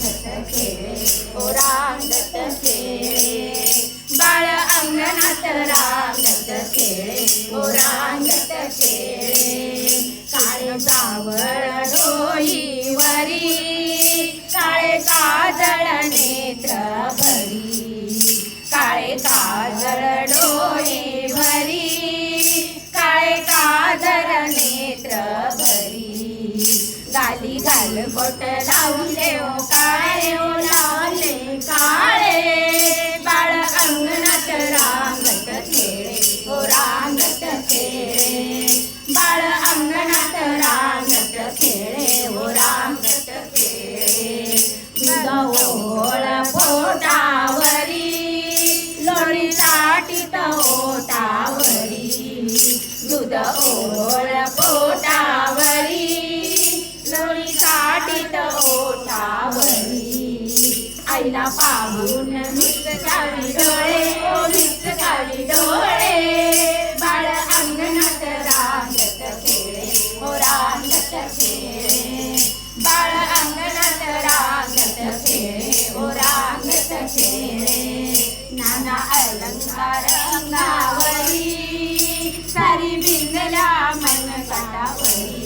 रांगत खेळे ओ रांगत खेळे बाळ अंगणात रांगत खेळे ओ रांगत खेळे काळे जावळ डोईवरी काळे काजळ नेत्र भरी काळे काजळ डोळे भरी काळे काजळ नेत्र भरी गाली घाल बोट लावून देव काळे ओ आईला पाहून मिचकावी डोळे ओ मिचकावी डोळे. बाळ अंगणात रांगत खेळे ओ रांगत खेळे. बाळ अंगणात रांगत खेळे ओ रांगत खेळे. नाना अलंकार अंगावरी सारी बिंदला मन काटावरी.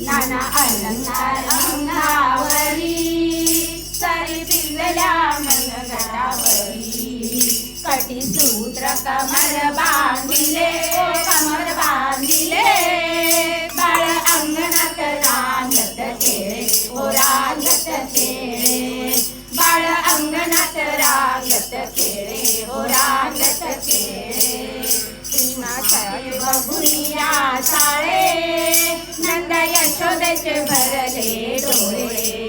नाना अलंकार साठी सूत्र कमर बांधिले कमर बांधिले. बाळ अंगणात रांगत खेळे ओ रांगत खेळे बाळ अंगणात रांगत खेळे ओ रांगत खेळे कृष्णाचे बघुनिया साळे नंद यशोदेचे भरले डोळे.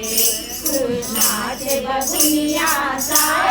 कृष्णाचे बघुनिया साळे